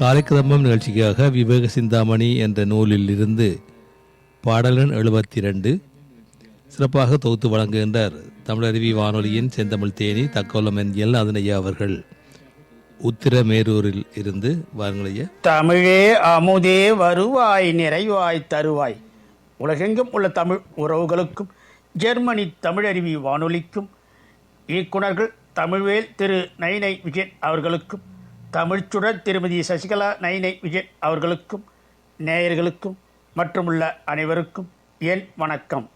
காலைக்கிழமம் நிகழ்ச்சிக்காக விவேக சிந்தாமணி என்ற நூலில் இருந்து பாடலன் எழுபத்தி ரெண்டு சிறப்பாக தொகுத்து வழங்குகின்றார். தமிழருவி வானொலியின் செந்தமிழ் தேனி தக்கோலம் என் எல் அதனையா அவர்கள் உத்திரமேரூரில் இருந்து வாருங்களையா தமிழே அமுதே வருவாய் நிறைவாய் தருவாய். உலகெங்கும் உள்ள தமிழ் உறவுகளுக்கும் ஜெர்மனி தமிழருவி வானொலிக்கும் இயக்குனர்கள் தமிழ்வேல் திரு நைனை விஜயன் அவர்களுக்கும் தமிழ்ச்சுடர் திருமதி சசிகலா நைனை விஜய் அவர்களுக்கும் நேயர்களுக்கும் மற்றுமுள்ள அனைவருக்கும் என் வணக்கம்.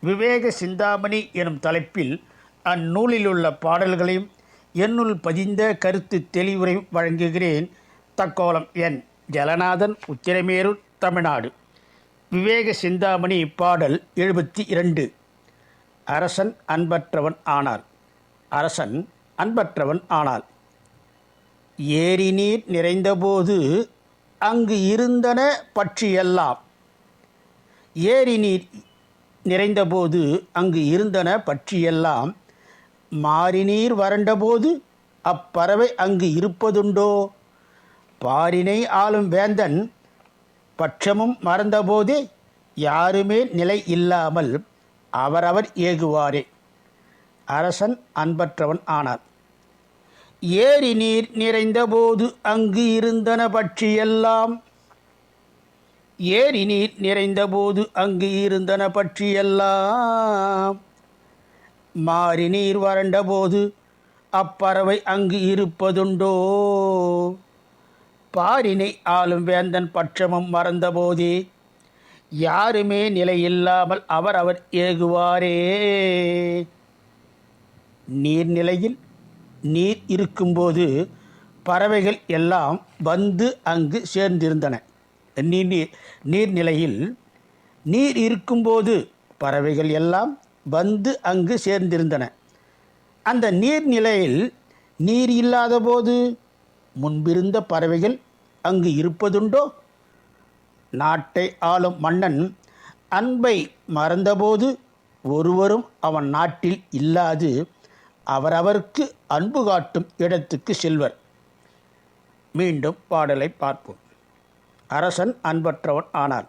விவேக சிந்தாமணி எனும் தலைப்பில் அந்நூலில் உள்ள பாடல்களையும் என்னுள் பதிந்த கருத்து தெளிவுரையும் வழங்குகிறேன் தக்கோலம் என் ஜலநாதன் உத்திரமேரூர் தமிழ்நாடு. விவேக சிந்தாமணி பாடல் எழுபத்தி இரண்டு அரசன் அன்பற்றவன் ஆனார். அரசன் அன்பற்றவன் ஆனாள் ஏரி நீர் நிறைந்தபோது அங்கு இருந்தன பற்றியெல்லாம். ஏரி நீர் நிறைந்தபோது அங்கு இருந்தன பற்றியெல்லாம். மாரிநீர் வறண்டபோது அப்பறவை அங்கு இருப்பதுண்டோ? பாரினை ஆளும் வேந்தன் பட்சமும் மறந்தபோதே யாருமே நிலை இல்லாமல் அவரவர் ஏகுவாரே. அரசன் அன்பற்றவன் ஆனார். ஏரி நீர் நிறைந்தபோது அங்கு இருந்தன பற்றியெல்லாம். ஏரி நீர் நிறைந்தபோது அங்கு இருந்தன பற்றியெல்லாம். மாறி நீர் வறண்டபோது அப்பறவை அங்கு இருப்பதுண்டோ. பாரினை ஆளும் வேந்தன் பட்சமும் மறந்தபோதே. யாருமே நிலையில்லாமல் அவரவர் ஏகுவாரே. நீர்நிலையில் நீர் இருக்கும்போது பறவைகள் எல்லாம் வந்து அங்கு சேர்ந்திருந்தன. நீர் நீர் நீர்நிலையில் நீர் இருக்கும்போது பறவைகள் எல்லாம் வந்து அங்கு சேர்ந்திருந்தன. அந்த நீர்நிலையில் நீர் இல்லாத போது முன்பிருந்த பறவைகள் அங்கு இருப்பதுண்டோ? நாட்டை ஆளும் மன்னன் அன்பை மறந்தபோது ஒருவரும் அவன் நாட்டில் இல்லாது அவரவருக்கு அன்பு காட்டும் இடத்துக்கு செல்வர். மீண்டும் பாடலை பார்ப்போம். அரசன் அன்பற்றவன் ஆனான்.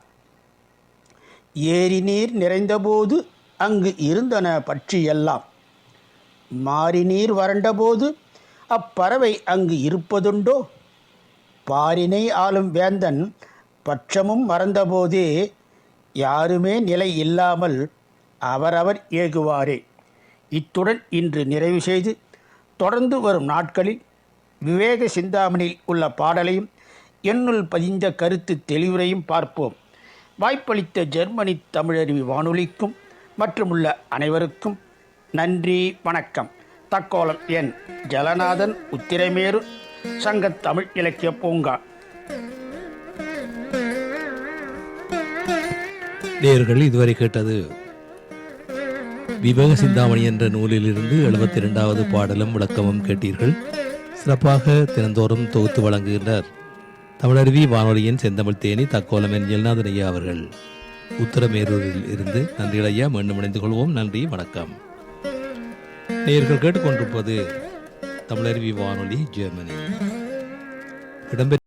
ஏரி நீர் நிறைந்தபோது அங்கு இருந்தன பற்றியெல்லாம். மாறி நீர் வறண்டபோது அப்பறவை அங்கு இருப்பதுண்டோ? பாரினை ஆளும் வேந்தன் பட்சமும் மறந்தபோதே யாருமே நிலை இல்லாமல் அவரவர் ஏகுவாரே. இத்துடன் இன்று நிறைவு செய்து தொடர்ந்து வரும் நாட்களில் விவேக சிந்தாமணியில் உள்ள பாடலையும் என்னுள் பதிந்த கருத்து தெளிவுரையும் பார்ப்போம். வாய்ப்பளித்த ஜெர்மனி தமிழருவி வானொலிக்கும் மற்றுமுள்ள அனைவருக்கும் நன்றி வணக்கம். தக்கோலம் என் ஜலநாதன் உத்திரமேரு சங்கத் தமிழ் இலக்கிய பூங்கா. நேர்கள் இதுவரை கேட்டது விவேக சிந்தாமணி என்ற நூலிலிருந்து எழுபத்தி இரண்டாவது பாடலும் விளக்கமும் கேட்டீர்கள். சிறப்பாக தினந்தோறும் தொகுத்து வழங்குகின்றார். தமிழருவி வானொலியின் செந்தமிழ் தேனி தக்கோலம் என் எல்நாதன் ஐயா அவர்கள். உத்தரமேரூரில் இருந்து நன்றிகள் ஐயா. மீண்டும் இணைந்து கொள்வோம். நன்றி. வணக்கம். நேயர்கள் கேட்டுக்கொண்டிருப்பது தமிழருவி வானொலி ஜெர்மனி. இடம்பெற்ற